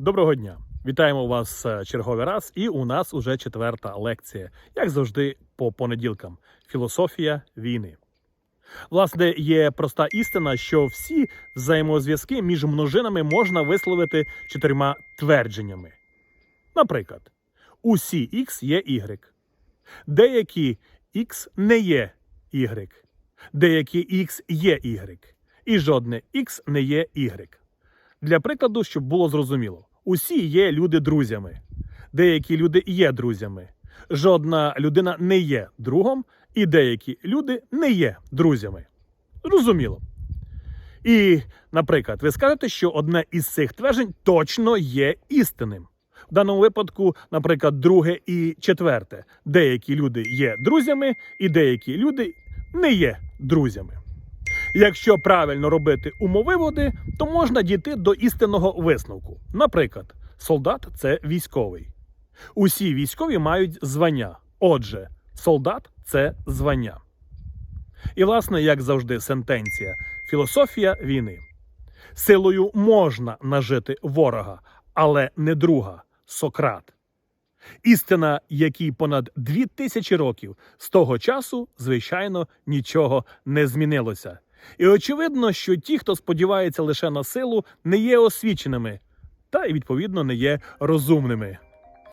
Доброго дня! Вітаємо вас е, черговий раз, і у нас уже четверта лекція, як завжди, по понеділкам. Філософія війни. Власне, є проста істина, що всі взаємозв'язки між множинами можна висловити чотирма твердженнями. Наприклад, усі x є y, деякі x не є y, деякі x є y, і жодне x не є y. Для прикладу, щоб було зрозуміло, усі є люди друзями, деякі люди є друзями, жодна людина не є другом, і деякі люди не є друзями. Зрозуміло. І, наприклад, ви скажете, що одне із цих тверджень точно є істинним. В даному випадку, наприклад, друге і четверте. Деякі люди є друзями, і деякі люди не є друзями. Якщо правильно робити умовиводи, то можна дійти до істинного висновку. Наприклад, солдат це військовий. Усі військові мають звання. Отже, солдат це звання. І, власне, як завжди, сентенція філософія війни. Силою можна нажити ворога, але не друга Сократ. Істина, якій понад дві тисячі років з того часу, звичайно, нічого не змінилося. І очевидно, що ті, хто сподівається лише на силу, не є освіченими та й відповідно не є розумними.